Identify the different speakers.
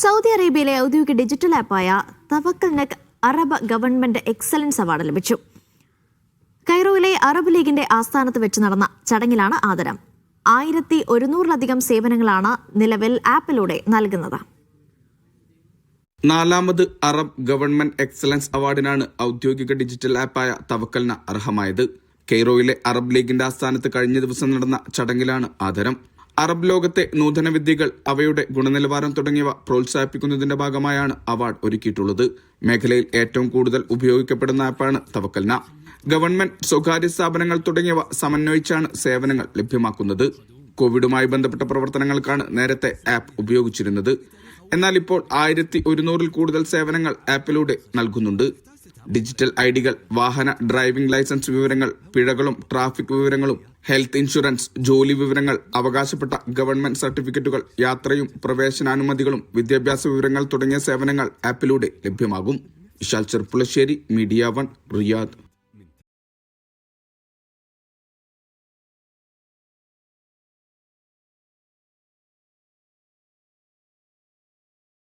Speaker 1: Saudi അറേബ്യയിലെ ഔദ്യോഗിക digital ആപ്പായ Tawakkalna Arab government excellence award ലഭിച്ചു. കൈറോയിലെ അറബ് ലീഗിന്റെ ആസ്ഥാനത്ത് വെച്ച് നടന്ന ചടങ്ങിലാണ് ആദരം. ആയിരത്തി ഒരുന്നൂറിലധികം സേവനങ്ങളാണ് നിലവിൽ ആപ്പിലൂടെ നൽകുന്നത്.
Speaker 2: നാലാമത് അറബ് ഗവൺമെന്റ് എക്സലൻസ് അവാർഡിനാണ് ഔദ്യോഗിക ഡിജിറ്റൽ ആപ്പായ തവക്കലിന് അർഹമായത്. കെയ്റോയിലെ അറബ് ലീഗിന്റെ ആസ്ഥാനത്ത് കഴിഞ്ഞ ദിവസം നടന്ന ചടങ്ങിലാണ് ആദരം. അറബ് ലോകത്തെ നൂതന വിദ്യകൾ അവയുടെ ഗുണനിലവാരം തുടങ്ങിയവ പ്രോത്സാഹിപ്പിക്കുന്നതിന്റെ ഭാഗമായാണ് അവാർഡ് ഒരുക്കിയിട്ടുള്ളത്. മേഖലയിൽ ഏറ്റവും കൂടുതൽ ഉപയോഗിക്കപ്പെടുന്ന ആപ്പാണ് തവക്കൽന. ഗവൺമെന്റ് സ്വകാര്യ സ്ഥാപനങ്ങൾ തുടങ്ങിയവ സമന്വയിച്ചാണ് സേവനങ്ങൾ ലഭ്യമാക്കുന്നത്. കോവിഡുമായി ബന്ധപ്പെട്ട പ്രവർത്തനങ്ങൾക്കാണ് നേരത്തെ ആപ്പ് ഉപയോഗിച്ചിരുന്നത്. എന്നാൽ ഇപ്പോൾ ആയിരത്തി ഒരുന്നൂറിൽ കൂടുതൽ സേവനങ്ങൾ ആപ്പിലൂടെ നൽകുന്നുണ്ട്. ഡിജിറ്റൽ ഐഡികൾ വാഹന ഡ്രൈവിംഗ് ലൈസൻസ് വിവരങ്ങൾ പിഴകളും ട്രാഫിക് വിവരങ്ങളും ഹെൽത്ത് ഇൻഷുറൻസ് ജോലി വിവരങ്ങൾ അവകാശപ്പെട്ട ഗവൺമെന്റ് സർട്ടിഫിക്കറ്റുകൾ യാത്രയും പ്രവേശനാനുമതികളും വിദ്യാഭ്യാസ വിവരങ്ങൾ തുടങ്ങിയ സേവനങ്ങൾ ആപ്പിലൂടെ ലഭ്യമാകും. Vishal Cherpulassery media one Riyadh.